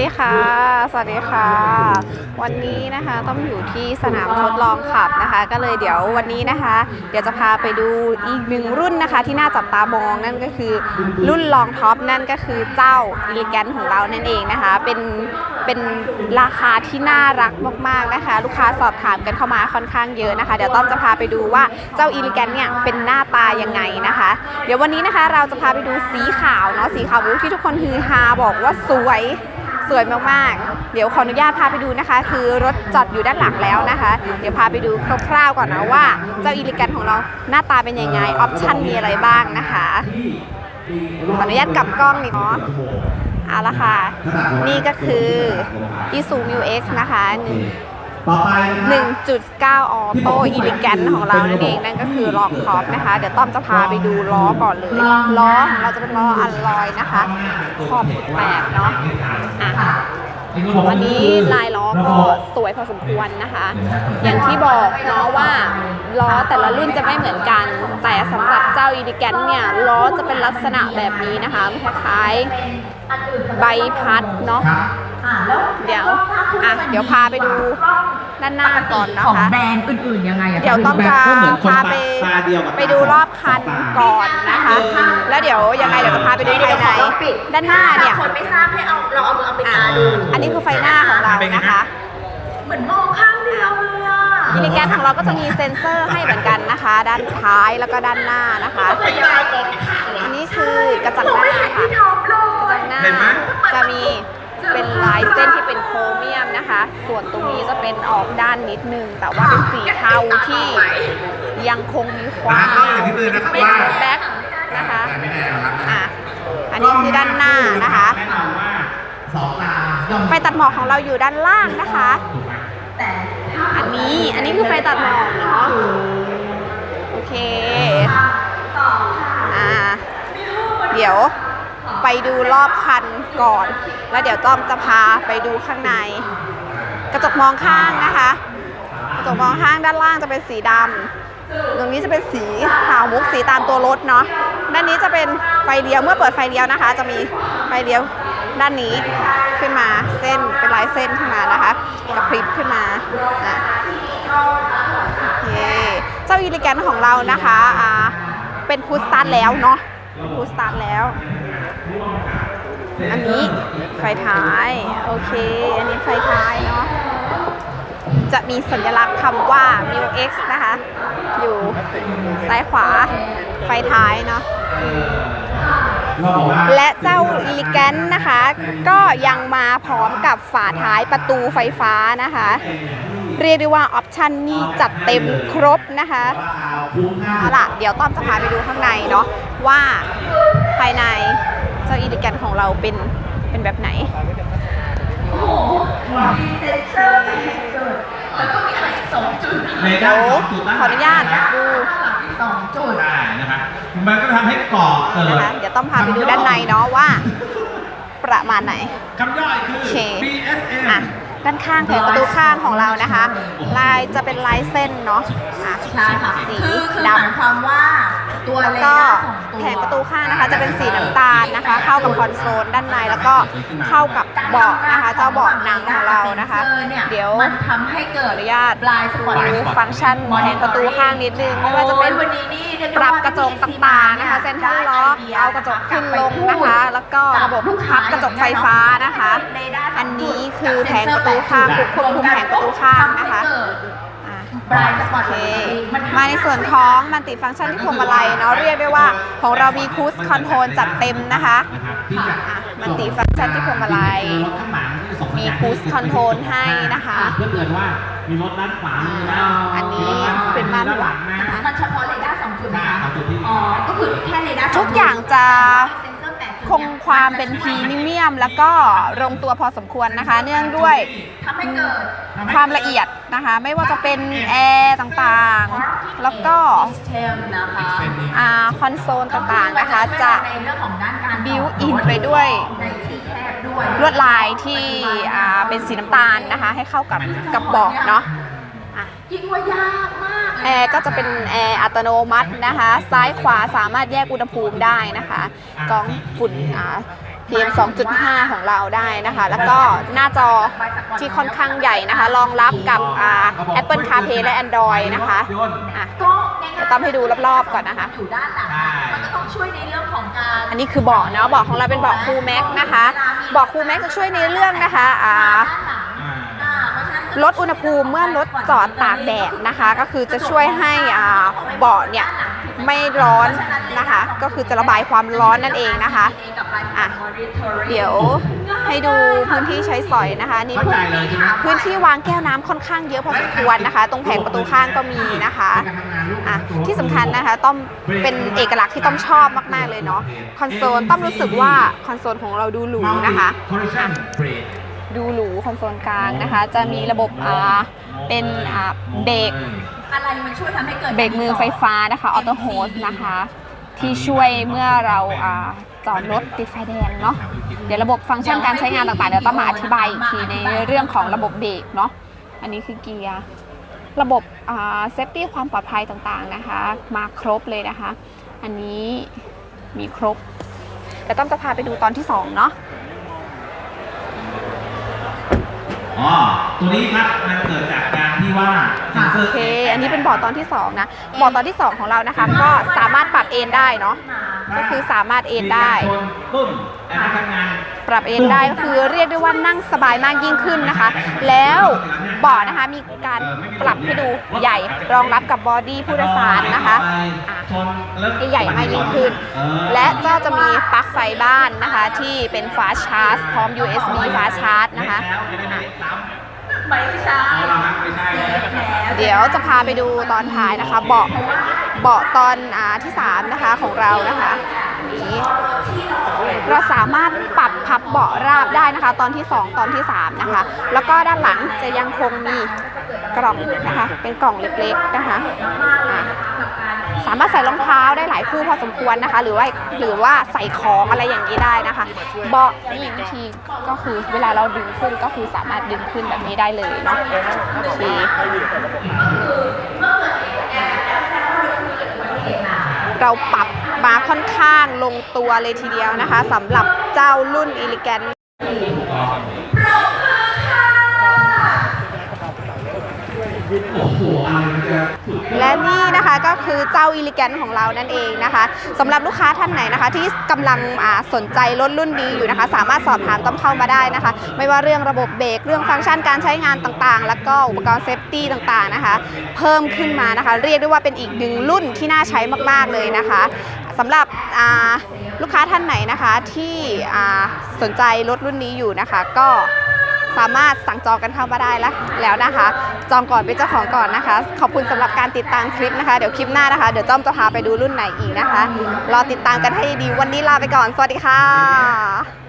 ดีค่ะ สวัสดีค่ะ วันนี้นะคะต้องอยู่ที่สนามทดลองขับนะคะ ก็เลยเดี๋ยววันนี้นะคะ เดี๋ยวจะพาไปดูอีกหนึ่งรุ่นนะคะ ที่น่าจับตามองนั่นก็คือ รุ่นลองท็อปนั่นก็คือเจ้าอิลิแกนของเรานั่นเองนะคะ เป็นเป็นราคาที่น่ารักมากๆนะคะ ลูกค้าสอบถามกันเข้ามาค่อนข้างเยอะนะคะ เดี๋ยวต้อมจะพาไปดูว่าเจ้าอิลิแกนเนี่ยเป็นหน้าตายังไงนะคะ เดี๋ยววันนี้นะคะเราจะพาไปดูสีขาวเนาะสีขาวที่ทุกคนฮือฮาบอกว่าสวย สวยมากๆ เดี๋ยวขออนุญาตพาไปดูนะคะ คือรถจอดอยู่ด้านหลังแล้วนะคะ เดี๋ยวพาไปดูคร่าวๆก่อนนะว่า เจ้าอิลิกันของเราหน้าตาเป็นยังไงออปชั่นมีอะไรบ้างนะคะขออนุญาตกลับกล้องนิดเนาะเอาละค่ะ นี่ก็คือ i s u m u X นะคะ ต่อไปนะครับ1.9 ออโต้อิลิแกนของเรานั่นเองนั่นก็คือลองท็อปนะคะ เดี๋ยวต้อมจะพาไปดูล้อก่อนเลยล้อของเราจะเป็นล้ออัลลอยนะคะขอบ18เนาะอะอันนี้ลายล้อก็สวยพอสมควรนะคะ อย่างที่บอกเนาะว่าล้อแต่ละรุ่นจะไม่เหมือนกัน แต่สำหรับเจ้าอีดิแกนเนี่ยล้อจะเป็นลักษณะแบบนี้นะคะคล้ายๆใบพัดเนาะ เดี๋ยวอะเดี๋ยวพาไปดูด้านหน้าก่อนนะของคะแบรนด์อื่นๆยังไงอะคะเดี๋ยวต้องจะก็เหมือนคนพาไปตาเดียวกับไปดูรอบคันก่อนนะคะ แล้วเดี๋ยวยังไงเดี๋ยวจะพาไปดูภายในด้านหน้าเนี่ยคนไม่ทราบให้เอาเราเอามือเอาไปอะตาดูอันนี้คือไฟหน้าของเรานะคะ เหมือนมองข้างเดียวเลยอะมินิแกนของเราก็จะมีเซ็นเซอร์ให้เหมือนกันนะคะ ด้านท้ายแล้วก็ด้านหน้านะคะอันนี้คือกระจังหผมน้าไม่เห็นค่ะที่ท็อปเลกระยจังหน้าเห็นไหมจะมี เป็นลายเส้นที่เป็นโครเมียมนะคะ ส่วนตรงนี้จะเป็นออกด้านนิดนึง แต่ว่าเป็นสีเทาที่ยังคงมีความร้านก็อย่างที่เตือนนะครับเป็นว่าแบ็คนะคะแต่ไม่แน่หรอกครับอะอันนี้คือด้านหน้านะคะ แน่นอนว่าสองตาย่อมไฟตัดหมอกของเราอยู่ด้านล่างนะคะ ถูกไหมอันนี้ อันนี้คือไฟตัดหมอกเนาะ โอเค ไปดูรอบคันก่อน แล้วเดี๋ยวต้อมจะพาไปดูข้างใน กระจกมองข้างนะคะ กระจกมองข้างด้านล่างจะเป็นสีดำตรงนี้จะเป็นสีขาวมุกสีตามตัวรถเนาะด้านนี้จะเป็นไฟเลี้ยวเมื่อเปิดไฟเลี้ยวนะคะ จะมีไฟเลี้ยวด้านนี้ขึ้นมาเส้นเป็นลายเส้นขึ้นมานะคะกระพริบขึ้นมาโอเคเจ้าอีลิแกนของเรานะคะเป็นพุชสตาร์ทแล้วเนาะ พุชสตาร์ทแล้ว อันนี้ไฟท้าย โอเค อันนี้ไฟท้ายเนาะ จะมีสัญลักษณ์คำว่า m u X นะคะ อยู่ซ้ายขวา ไฟท้ายเนาะและเจ้าอีลิแกนนะคะ ก็ยังมาพร้อมกับฝาท้ายประตูไฟฟ้านะคะ เรียกได้ว่าออปชันนี่จัดเต็มครบนะคะราคาคุ้มค่าเอาล่ะเดี๋ยวต้อมจะพาไปดูข้างในเนาะว่าภายในเจ้าอีลิแกนของเราเป็นเป็นแบบไหนแล้วก็มีอะไรอีกสองจุดในเดี๋ด้ายวนสองจุดด้านขออนุญาตดู สองจุดได้นะครับมันก็ทำให้ก่อเกิดนะคะเดี๋ยวต้องพาไปดูด้านในเนาะว่า ประมาณไหน คำย่อยคือโอเค BSM อะ ด้านข้างแผงประตูข้างของเรานะคะ ลายจะเป็นลายเส้นเนาะอะใช่ค่ะสีคือคือดหมายความว่าตัวำแล้วเรก็ดาร์สองตัวแผงประตูข้างนะคะ จะเป็นสีน้ำตาลนะคะ เข้ากับคอนโซลด้านในแล้วก็เข้ากับเบาะนะคะ เจ้าเบาะหนังของเรานะคะ เดี๋ยวมันทำให้เกิขอดอนุญาตปลายสปอตดูฟังก์ชันแผงประตูข้างนิดนึงไม่ว่าจะเป็นโอ้ยวันนี้นี่เยกได้ปรับว่ากระจกต่างๆนะคะเซ็นทรัลล็อกเอากระจกขึ้นลงนะคะ แล้วก็ระบบพับกระจกไฟฟ้านะคะอันนี้ คือแผงประตูข้างควบคุมแผงประตูข้างนะคะอะปลายสปอตโอเคมันทำมาในส่วนของมันติฟังก์ชันที่พวงมาลัยเนาะเรียกได้ว่าของเรามีคูสคอนโทรลจัดเต็มนะคะนะครับที่จะอะมันติฟังก์ชันที่พวงมาลัยรถข้างหลังที่ส่งสัญมีญาณคูสคอนโทรลให้นะคะเพื่อเตือนว่ามีรถด้านขวามือนะอันนี้มีรถด้านขวเป็นม่านด้านหลังหลันะงนะคะมันเฉพาะเรดาร์สองจุดนะคะสองจุดที่อ๋อก็คือแค่เรดาร์สทุกอย่างจะ คงความเป็นพรีเมียม แล้วก็ลงตัวพอสมควรนะคะ เนื่องด้วยความละเอียดนะคะ ไม่ว่าจะเป็นแอร์ต่างๆ แล้วก็คอนโซลต่างๆนะคะ จะบิวอินไปด้วยลวดลายที่เป็นสีน้ำตาลนะคะ ให้เข้ากับกับบาะเนาะ ยิ่งว่ายากมากเลยแอร์ก็จะเป็นแอร์อัตโนมัตินะคะ ซ้ายขวาสามารถแยกอุณหภูมิได้นะคะกรองฝุ่นอ่า PM 2.5 ของเราได้นะคะ แล้วก็หน้าจอที่ค่อนข้างใหญ่นะคะ รองรับกับอ่า Apple CarPlay และ Android นะคะอะก็ง่ายๆเดี๋ยวต้องให้ดูรอบๆก่อนนะคะอยู่ด้านหลังมันก็ต้องช่วยในเรื่องของการอันนี้คือเบาะเนาะเบาะของเราเป็นเบาะคูลแม็กนะคะเบาะคูลแม็กจะช่วยในเรื่องนะคะอ่าอ่า ลดอุณหภูมิเมื่อรถจอดตากแดดนะคะ ก็คือจะช่วยให้อ่าเบาะเนี่ยไม่ร้อนนะคะ ก็คือจะระบายความร้อนนั่นเองนะคะอะเดี๋ยวให้ดูพื้นที่ใช้สอยนะคะนี่เข้าใจเลยใช่ไหมพื้นที่วางแก้วน้ำค่อนข้างเยอะพอสมควรนะคะ ตรงแผงประตูข้างก็มีนะคะอะที่สำคัญนะคะต้อมเป็นเอกลักษณ์ที่ต้อมชอบมาก ๆเลยเนาะคอนโซลต้อมรู้สึกว่าคอนโซลของเราดูหรูนะคะ คอร์รัปชันเบรดดูหรูคอนโซลกลางนะคะ จะมีระบบอ่าเป็นอ่าเบรกอะไรมันช่วยทำให้เกิดเบรกมือไฟฟ้านะคะออโต้โฮสนะคะ ที่ช่วยเมื่อเราอ่าจอดรถติดไฟแดงเนาะเดี๋ยวระบบฟังก์ชันการใช้งานต่างๆเดี๋ยวต้องมาอธิบายอีกทีในเรื่องของระบบเบรกเนาะอันนี้คือเกียร์ระบบเซฟตี้ความปลอดภัยต่างๆนะคะ มาครบเลยนะคะ อันนี้มีครบแต่ต้องจะพาไปดูตอนที่สองเนาะ อ๋อ ตัวนี้ครับมันเกิดจากการที่ว่าเซ็นเซอโอร์เค อันนี้เป็นเบาะตอนที่ 2 นะเบาะตอนที่ 2 ของเรานะคะ ก็สามารถปรับเอนได้เนาะ ก็คือสามารถเอนได้ มีการชนตุ้มแต่พนักงาน ปรับเอนได้ก็คือเรียกได้ว่านั่งสบายมากยิ่งขึ้นนะคะ แล้วเบาะนะคะมีการปรับให้ดูใหญ่รองรับกับบอดี้ผู้โดยสารนะคะอะชนแล้ใหญ่มากยิ่งขึ้น และก็จะมีปลั๊กไฟบ้านนะคะที่เป็นฟ้าชาร์จ พร้อม USB ฟ้าชาร์จนะคะแล้วจะได้ไม่ซ้ำไม่ใช่เดี๋ยวจะพาไปดูตอนท้ายนะคะ เบาะเบาะตอนอที่ 3 นะคะของเรานะคะ นี้ เราสามารถปรับพับเบาะราบได้นะคะ ตอนที่ 2 ตอนที่ 3 นะคะ แล้วก็ด้านหลังจะยังคงมีกล่องนะคะ เป็นกล่องเล็กๆนะคะสามารถใส่รองเท้าได้หลายคู่พอสมควรนะคะ หรือว่าหรือว่าใส่ของอะไรอย่างนี้ได้นะคะ เบาะนี่วิธีก็คือเวลาเราดึงขึ้นก็คือสามารถดึงขึ้นแบบนี้ได้เลยเนาะโอเคเราปรับ มาค่อนข้างลงตัวเลยทีเดียวนะคะสำหรับเจ้ารุ่น e l e g a n โอ้โหอะไรมันและนี่นะคะก็คือเจ้า e l e g a n ของเรานั่นเองนะคะสำหรับลูกค้าท่านไหนนะคะ ที่กำลังอ่าสนใจรถรุ่นนี้อยู่นะคะ สามารถสอบถามต้อมเข้ามาได้นะคะ ไม่ว่าเรื่องระบบเบรกเรื่องฟังก์ชันการใช้งานต่างๆ แล้วก็อุปกรณ์เซฟตี้ต่างๆนะคะ เพิ่มขึ้นมานะคะ เรียกได้ว่าเป็นอีกหนึ่งรุ่นที่น่าใช้มากๆเลยนะคะ สำหรับลูกค้าท่านไหนนะคะที่สนใจรถรุ่นนี้อยู่นะคะ ก็สามารถสั่งจองกันเข้ามาได้แล้วแล้วนะคะ จองก่อนเป็นเจ้าของก่อนนะคะ ขอบคุณสำหรับการติดตามคลิปนะคะ เดี๋ยวคลิปหน้านะคะ เดี๋ยวจ้อมจะพาไปดูรุ่นไหนอีกนะคะ รอติดตามกันให้ดีวันนี้ลาไปก่อน สวัสดีค่ะ